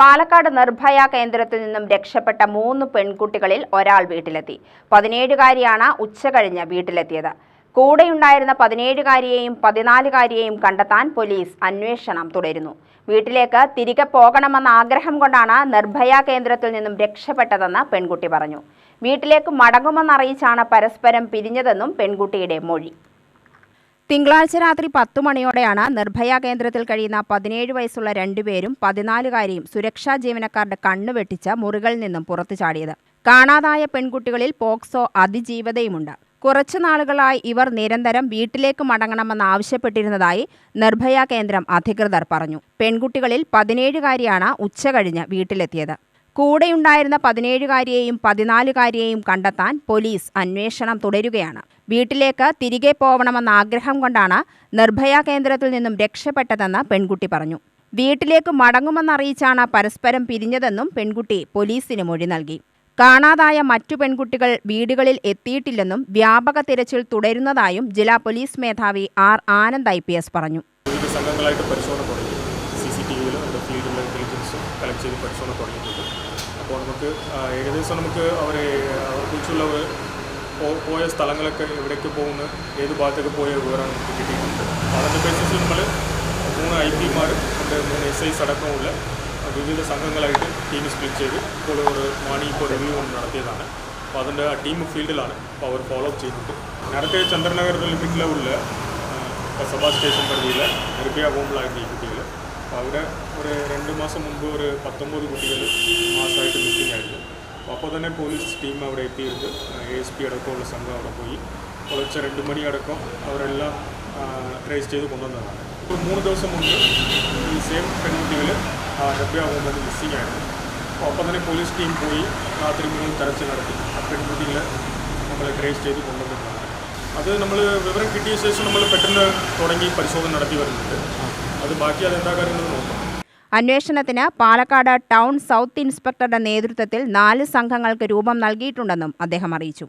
പാലക്കാട് നിർഭയ കേന്ദ്രത്തിൽ നിന്നും രക്ഷപ്പെട്ട മൂന്ന് പെൺകുട്ടികളിൽ ഒരാൾ വീട്ടിലെത്തി. പതിനേഴുകാരിയാണ് ഉച്ചകഴിഞ്ഞ് വീട്ടിലെത്തിയത്. കൂടെയുണ്ടായിരുന്ന പതിനേഴുകാരിയെയും പതിനാലുകാരിയെയും കണ്ടെത്താൻ പോലീസ് അന്വേഷണം തുടരുന്നു. വീട്ടിലേക്ക് തിരികെ പോകണമെന്ന ആഗ്രഹം കൊണ്ടാണ് നിർഭയ കേന്ദ്രത്തിൽ നിന്നും രക്ഷപ്പെട്ടതെന്ന് പെൺകുട്ടി പറഞ്ഞു. വീട്ടിലേക്ക് മടങ്ങുമെന്നറിയിച്ചാണ് പരസ്പരം പിരിഞ്ഞതെന്നും പെൺകുട്ടിയുടെ മൊഴി. തിങ്കളാഴ്ച രാത്രി പത്തു മണിയോടെയാണ് നിർഭയ കേന്ദ്രത്തിൽ കഴിയുന്ന പതിനേഴ് വയസ്സുള്ള രണ്ടുപേരും പതിനാലുകാരിയും സുരക്ഷാ ജീവനക്കാരുടെ കണ്ണു വെട്ടിച്ച മുറികളിൽ നിന്നും പുറത്തു ചാടിയത്. കാണാതായ പെൺകുട്ടികളിൽ പോക്സോ അതിജീവതയുമുണ്ട്. കുറച്ചു നാളുകളായി ഇവർ നിരന്തരം വീട്ടിലേക്ക് മടങ്ങണമെന്ന് ആവശ്യപ്പെട്ടിരുന്നതായി നിർഭയ കേന്ദ്രം അധികൃതർ പറഞ്ഞു. പെൺകുട്ടികളിൽ പതിനേഴുകാരിയാണ് ഉച്ചകഴിഞ്ഞ് വീട്ടിലെത്തിയത്. കൂടെയുണ്ടായിരുന്ന പതിനേഴുകാരിയെയും പതിനാലുകാരിയെയും കണ്ടെത്താൻ പോലീസ് അന്വേഷണം തുടരുകയാണ്. വീട്ടിലേക്ക് തിരികെ പോകണമെന്ന ആഗ്രഹം കൊണ്ടാണ് നിർഭയ കേന്ദ്രത്തിൽ നിന്നും രക്ഷപ്പെട്ടതെന്ന് പെൺകുട്ടി പറഞ്ഞു. വീട്ടിലേക്ക് മടങ്ങുമെന്നറിയിച്ചാണ് പരസ്പരം പിരിഞ്ഞതെന്നും പെൺകുട്ടി പോലീസിന് മൊഴി നൽകി. കാണാതായ മറ്റു പെൺകുട്ടികൾ വീടുകളിൽ എത്തിയിട്ടില്ലെന്നും വ്യാപക തിരച്ചിൽ തുടരുന്നതായും ജില്ലാ പോലീസ് മേധാവി ആർ ആനന്ദ് ഐ പറഞ്ഞു. ഫീൽഡിലെ ഇന്റലിജൻസും കളക്ട് ചെയ്ത് പരിശോധന തുടങ്ങിയിട്ടുണ്ട്. അപ്പോൾ നമുക്ക് ആ, ഏകദേശം നമുക്ക് അവരെ അവരെക്കുറിച്ചുള്ള ഒരു പോ- പോയ സ്ഥലങ്ങളൊക്കെ എവിടേക്ക് പോകുന്നു ഏത് ഭാഗത്തേക്ക് പോയ വിവരം നമുക്ക് കിട്ടിയിട്ടുണ്ട്. അപ്പോൾ അതിന്റെ ബേസിസിൽ നമ്മൾ മൂന്ന് ഐ പിമാർ നമ്മുടെ മൂന്ന് എസ് ഐസ് അടക്കമുള്ള വിവിധ സംഘങ്ങളായിട്ട് ടീം സ്പ്ലിറ്റ് ചെയ്ത് ഇപ്പോൾ ഒരു മോർണിംഗ് ഇപ്പോൾ റിവ്യൂ കൊണ്ട് നടത്തിയതാണ്. അപ്പോൾ അതിന്റെ ആ ടീം ഫീൽഡിലാണ് അപ്പോൾ അവർ ഫോളോ അപ്പ് ചെയ്യുന്നുണ്ട് നേരത്തെ ചന്ദ്രനഗർ ലിമിറ്റിലെ ഉള്ള കസബ സ്റ്റേഷൻ പരിധിയിൽ നിർഭയ ഹോമിലായിരുന്നു ഈ കുട്ടികൾ അപ്പോൾ അവിടെ ഒരു രണ്ട് മാസം മുമ്പ് ഒരു പത്തൊമ്പത് കുട്ടികൾ മാസമായിട്ട് മിസ്സിംഗ് ആയിരുന്നു. അപ്പോൾ തന്നെ പോലീസ് ടീം അവിടെ എത്തിയിട്ട് എ എസ് പി അടക്കമുള്ള സംഘം അവിടെ പോയി. പുലർച്ചെ രണ്ട് മണി അടക്കം അവരെല്ലാം ട്രേസ് ചെയ്ത് കൊണ്ടുവന്നതാണ്. ഇപ്പോൾ മൂന്ന് ദിവസം മുമ്പ് ഈ സെയിം പെൺകുട്ടികൾ ഹോമിൽ മിസ്സിംഗ് ആയിരുന്നു. അപ്പോൾ അപ്പോൾ തന്നെ പോലീസ് ടീം പോയി രാത്രി മുഴുവൻ തെരച്ചിൽ നടത്തി. ആ പെൺകുട്ടികളെ നമ്മൾ ട്രേസ് ചെയ്ത് കൊണ്ടുവന്നതാണ്. അത് നമ്മൾ വിവരം കിട്ടിയ ശേഷം നമ്മൾ പെട്ടെന്ന് തുടങ്ങി പരിശോധന നടത്തി വരുന്നുണ്ട്. അന്വേഷണത്തിന് പാലക്കാട് ടൗൺ സൗത്ത് ഇൻസ്പെക്ടറുടെ നേതൃത്വത്തിൽ നാല് സംഘങ്ങൾക്ക് രൂപം നൽകിയിട്ടുണ്ടെന്നും അദ്ദേഹം അറിയിച്ചു.